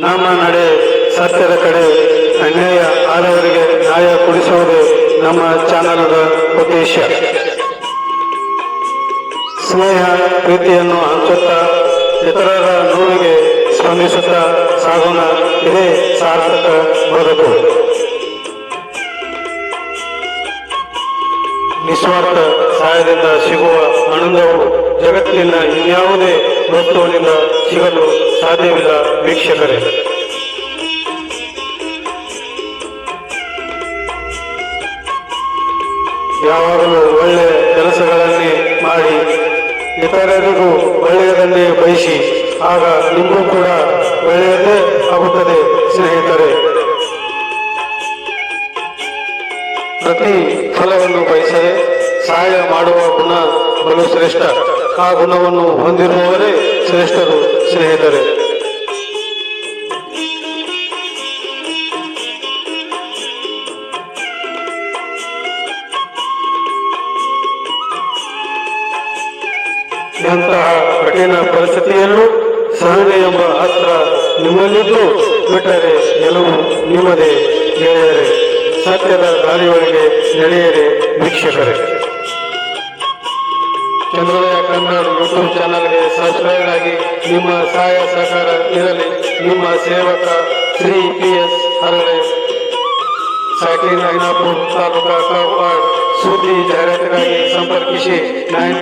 ನಮ್ಮ ನಡೆ, ಸತ್ಯದ ಕಡೆ, ಅನ್ಯಾಯ ಆದವರಿಗೆ ನ್ಯಾಯ ಕೊಡಿಸುವುದು ನಮ್ಮ ಚಾನಲದ ಉದ್ದೇಶ. ಸ್ನೇಹ, ಪ್ರೀತಿಯನ್ನು ಹಂಚುತ್ತಾ, ಇತರರ ನೋವಿಗೆ ಸ್ಪಂದಿಸುತ್ತಾ ಸಾಗೋಣ ಇದೇ ಸಾರ್ಥಕ ಬದುಕು. ನಿಸ್ವಾರ್ಥ ಸಹಾಯದಿಂದ ಸಿಗುವ ಆನಂದವು ಜಗತ್ತಿನ ಇನ್ಯಾವುದೇ ವಸ್ತುವಿನಿಂದ ಸಿಗಲು ಸಾಧ್ಯವಿಲ್ಲ ವೀಕ್ಷಕರೇ. ಯಾವಾಗಲೂ ಒಳ್ಳೆಯ ಕೆಲಸಗಳನ್ನೇ ಮಾಡಿ, ಇತರರಿಗೂ ಒಳ್ಳೆಯದನ್ನೇ ಬಯಸಿ, ಆಗ ನಿಮಗೂ ಕೂಡ ಒಳ್ಳೆಯದೇ ಆಗುತ್ತದೆ ಸ್ನೇಹಿತರೆ. ಪ್ರತಿ ಫಲವನ್ನು ಬಯಸದೆ, ಸಹಾಯ ಮಾಡುವ ಗುಣ ಬಲು ಶ್ರೇಷ್ಠ. ಆ ಗುಣವನ್ನು ಹೊಂದಿರುವವರೇ ಶ್ರೇಷ್ಠರು, ಸ್ನೇಹಿತರೆ. ಎಂತಹ ಕಠಿಣ ಪರಿಸ್ಥಿತಿಯನ್ನು ಸಹನೆ ಎಂಬ ಅಸ್ತ್ರ ನಿಮ್ಮಲ್ಲಿದ್ದು ಬಿಟ್ಟರೆ ಎಲ್ಲವೂ ನಿಮ್ಮದೇ ಗೆಳೆಯರೆ. ಸತ್ಯದ ದಾರಿಯೊಳಗೆ ನಡೆಯರೆ ವೀಕ್ಷಕರೇ. ಚಂದ್ರೋದಯ ಕನ್ನಡ ಯೂಟ್ಯೂಬ್ ಚಾನಲ್ಗೆ ಸಬ್ಸ್ಕ್ರೈಬ್ ಆಗಿ ನಿಮ್ಮ ಸಹಾಯ ಸಹಕಾರ ಇರಲಿ ನಿಮ್ಮ ಸೇವಕ ಶ್ರೀ ಪಿ ಎಸ್ ಹರಳೆ ಸಾಕಿ ನಾಗನಾಪುರ ತಾಲೂಕಾ ಕಾಪಾಡ್ ಸುದ್ದಿ ಜಾಹೀರಾತಿಗಾಗಿ ಸಂಪರ್ಕಿಸಿ ನೈನ್